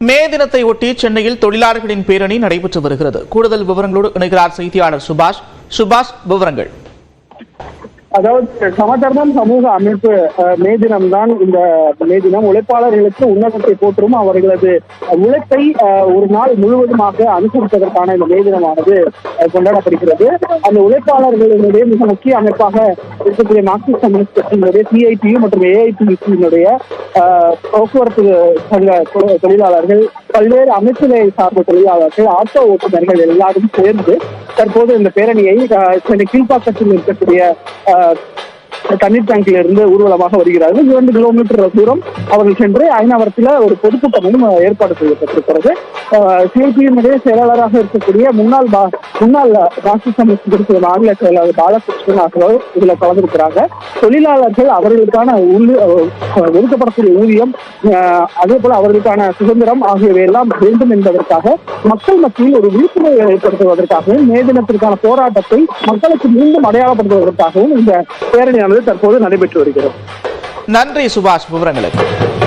மே தினத்தை ஒட்டி சென்னையில் தொழிலாளர்களின் பேரணி நடைபெற்று வருகிறது. கூடுதல் விவரங்களோடு இணைகிறார் செய்தியாளர் சுபாஷ். சுபாஷ் விவரங்கள். அதாவது சமாச்சாரம் சமூக அமைப்பு மே தினம் தான் இந்த மே தினம் உழைப்பாளர்களுக்கு உன்னதத்தை போற்றும் அவர்களது உழைப்பை ஒரு நாள் முழுவதுமாக அனுசரிப்பதற்கான இந்த மே தினமானது கொண்டாடப்படுகிறது. அந்த உழைப்பாளர்களினுடைய மிக முக்கிய அமைப்பாக இருக்கக்கூடிய மார்க்சிஸ்ட் கம்யூனிஸ்ட் கட்சியினுடைய சிஐடியு மற்றும் ஏஐடியுடைய போக்குவரத்து சங்க தொழிலாளர்கள் பல்வேறு அமைப்புகளை சார்ந்த தொழிலாளர்கள் ஆட்டோ ஓட்டுநர்கள் எல்லாரும் சேர்ந்து தற்போது இந்த பேரணியை சென்னை கீழ்ப்பாக்கத்தில் இருக்கக்கூடிய தண்ணீர் டேங்க்ல இருந்து ஊர்வலமாக வருகிறார்கள். இரண்டு கிலோமீட்டர் தூரம் அவர்கள் சென்று ஐநாவரத்தில் ஒரு பொதுக்கூட்டமும் ஏற்பாடு செய்யப்பட்டிருக்கிறது. சிஐபியினுடைய செயலாளராக இருக்கக்கூடிய முன்னாள் முன்னாள் ராஷ்டிரிய கம்யூனிஸ்ட் மாநில செயலாளர் பாலகிருஷ்ணன் ஆகியோர் இதுல கலந்திருக்கிறாங்க. தொழிலாளர்கள் அவர்களுக்கான ஒதுக்கப்படக்கூடிய ஊதியம் அஹ், அதே போல அவர்களுக்கான சுதந்திரம் ஆகியவை எல்லாம் வேண்டும் என்பதற்காக மக்கள் மத்தியில் ஒரு விழிப்புணர்வை ஏற்படுத்துவதற்காகவும் மே தினத்திற்கான போராட்டத்தை மக்களுக்கு மீண்டும் அடையாளப்படுத்துவதற்காகவும் இந்த பேரணியானது தற்போது நடைபெற்று வருகிறது. நன்றி சுபாஷ் விவரங்களுக்கு.